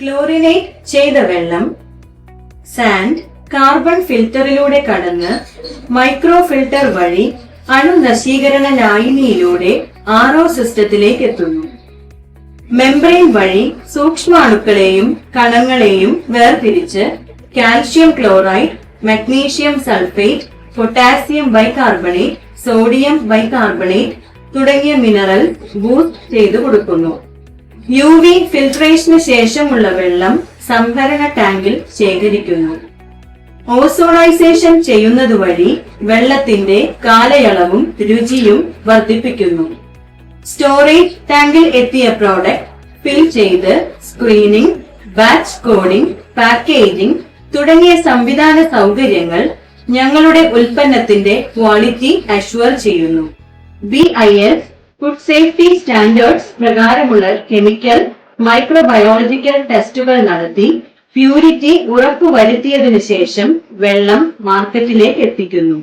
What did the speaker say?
Chlorinate ചെയ്ത വെള്ളം sand carbon ഫിൽറ്ററിലൂടെ കടന്ന് മൈക്രോ ഫിൽട്ടർ വഴി അണുനശീകരണ ലായനിയിലൂടെ ആറോ സിസ്റ്റത്തിലേക്ക് എത്തുന്നു. മെംബ്രെയിൻ വഴി സൂക്ഷ്മാണുക്കളെയും കണങ്ങളെയും വേർതിരിച്ച് calcium chloride magnesium sulphate potassium bicarbonate sodium bicarbonate തുടങ്ങിയ മിനറൽ ബൂസ്റ്റ് ചെയ്തു കൊടുക്കുന്നു. യു വി ഫിൽട്രേഷന് ശേഷമുള്ള വെള്ളം സംഭരണ ടാങ്കിൽ ശേഖരിക്കുന്നു. ഓസോണൈസേഷൻ ചെയ്യുന്നതുവഴി വെള്ളത്തിന്റെ കാലയളവും രുചിയും വർദ്ധിപ്പിക്കുന്നു. സ്റ്റോറേജ് ടാങ്കിൽ എത്തിയ പ്രോഡക്റ്റ് ഫിൽ ചെയ്ത് സ്ക്രീനിംഗ് ബാച്ച് കോഡിംഗ് പാക്കേജിംഗ് തുടങ്ങിയ സംവിധാന സൗകര്യങ്ങൾ ഞങ്ങളുടെ ഉൽപ്പന്നത്തിന്റെ ക്വാളിറ്റി അഷ്വർ ചെയ്യുന്നു. B I S food safety standards പ്രകാരമുള്ള കെമിക്കൽ മൈക്രോബയോളജിക്കൽ ടെസ്റ്റുകൾ നടത്തി പ്യൂരിറ്റി ഉറപ്പുവരുത്തിയതിനു ശേഷം വെള്ളം മാർക്കറ്റിലേക്ക് എത്തിക്കുന്നു.